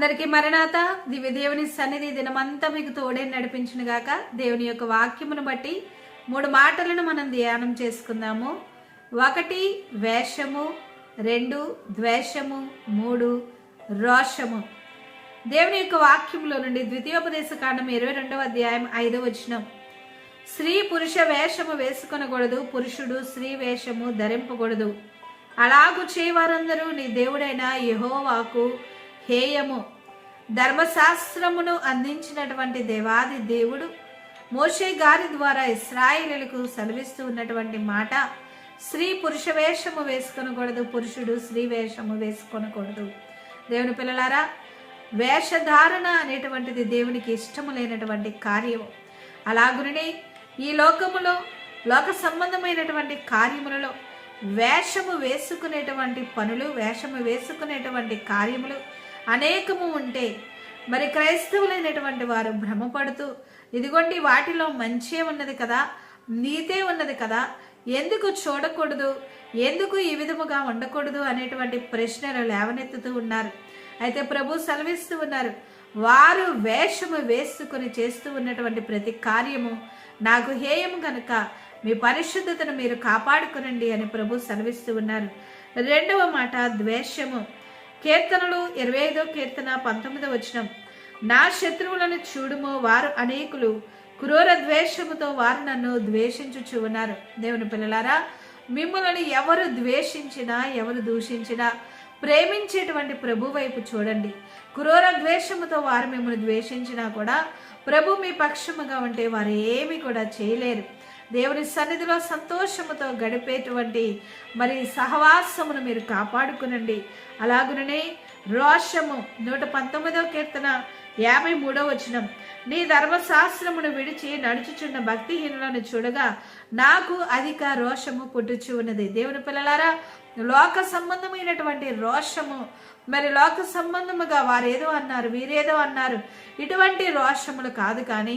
అందరికీ మరణాత దివ్య దేవుని సన్నిధి దినమంతా మీకు తోడే నడిపించిన గాక. దేవుని యొక్క వాక్యమును బట్టి మూడు మాటలను మనం ధ్యానం చేసుకుందాము. ఒకటి వేషము. రెండు ద్వేషము. మూడు రోషము. దేవుని యొక్క వాక్యంలో నుండి ద్వితీయోపదేశ కాండం ఇరవై రెండవ అధ్యాయం ఐదవ వచనం. స్త్రీ పురుష వేషము వేసుకొనకూడదు పురుషుడు స్త్రీ వేషము ధరింపకూడదు. అలాగు చేయవారందరూ నీ దేవుడైన యెహోవాకు హేయము. ధర్మశాస్త్రమును అందించినటువంటి దేవాది దేవుడు మోషే గారి ద్వారా ఇస్రాయిలకు సెలవిస్తూ ఉన్నటువంటి మాట స్త్రీ పురుష వేషము వేసుకొనకూడదు పురుషుడు స్త్రీ వేషము వేసుకొనకూడదు. దేవుని పిల్లలారా వేషధారణ అనేటువంటిది దేవునికి ఇష్టము లేనటువంటి కార్యము. అలాగునే ఈ లోకములో లోక సంబంధమైనటువంటి కార్యములలో వేషము వేసుకునేటువంటి పనులు వేషము వేసుకునేటువంటి కార్యములు అనేకము ఉంటే మరి క్రైస్తవులైనటువంటి వారు భ్రమపడుతూ ఇదిగోండి వాటిలో మంచే ఉన్నది కదా నీతే ఉన్నది కదా ఎందుకు చూడకూడదు ఎందుకు ఈ విధముగా ఉండకూడదు అనేటువంటి ప్రశ్నలు లేవనెత్తుతూ ఉన్నారు. అయితే ప్రభు సెలవిస్తూ ఉన్నారు వారు వేషము వేసుకుని చేస్తూ ఉన్నటువంటి ప్రతి కార్యము నాకు హేయం కనుక మీ పరిశుద్ధతను మీరు కాపాడుకునండి అని ప్రభు సెలవిస్తూ ఉన్నారు. రెండవ మాట ద్వేషము. కీర్తనలు ఇరవై ఐదో కీర్తన పంతొమ్మిదో వచనం. నా శత్రువులను చూడుము వారు అనేకులు. క్రూర ద్వేషముతో వారు నన్ను ద్వేషించుచు ఉన్నారు దేవుని పిల్లలారా మిమ్మల్ని ఎవరు ద్వేషించినా ఎవరు దూషించినా ప్రేమించేటువంటి ప్రభు వైపు చూడండి. క్రూర ద్వేషముతో వారు మిమ్మల్ని ద్వేషించినా కూడా ప్రభు మీ పక్షముగా ఉంటే వారు ఏమి కూడా చేయలేరు. దేవుని సన్నిధిలో సంతోషముతో గడిపేటువంటి మరి సహవాసమును మీరు కాపాడుకునండి. అలాగుననే రోషము నూట పంతొమ్మిదవ కీర్తన యాభై మూడవ వచనం. నీ ధర్మశాస్త్రమును విడిచి నడుచుచున్న భక్తిహీనులను చూడగా నాకు అధిక రోషము పుట్టుచు ఉన్నది. దేవుని పిల్లలారా లోక సంబంధమైనటువంటి రోషము మరి లోక సంబంధముగా వారేదో అన్నారు వీరేదో అన్నారు. ఇటువంటి రోషములు కాదు కానీ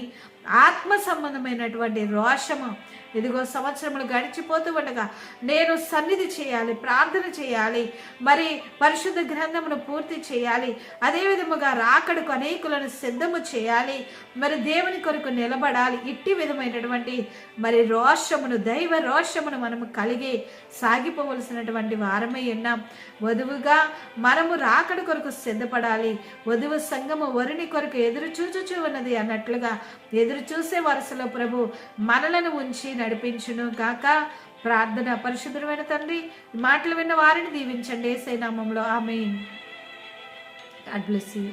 ఆత్మ సంబంధమైనటువంటి రోషము. ఇదిగో సంవత్సరములు గడిచిపోతూ ఉండగా నేను సన్నిధి చేయాలి ప్రార్థన చేయాలి మరి పరిశుద్ధ గ్రంథమును పూర్తి చేయాలి అదే విధముగా రాకడకు అనేకులను సిద్ధము చేయాలి మరి దేవుని కొరకు నిలబడాలి ఇట్టి విధమైనటువంటి మరి రోషమును దైవ రోషమును మనము కలిగి సాగిపోవలసినటువంటి వారమై ఉన్నాం. వధువుగా మనము రాకడ కొరకు సిద్ధపడాలి వధువు సంఘము వరుని కొరకు ఎదురు చూచుచూ ఉన్నది అన్నట్లుగా ఎదురు చూసే వరుసలో ప్రభు మనలను ఉంచి నడిపించును గాక. ప్రార్థన పరిశుద్ధమైన తండ్రి మాటలు విన్న వారిని దీవించండి. ఏసై నామంలో ఆమె గాడ్ బ్లెస్ యూ.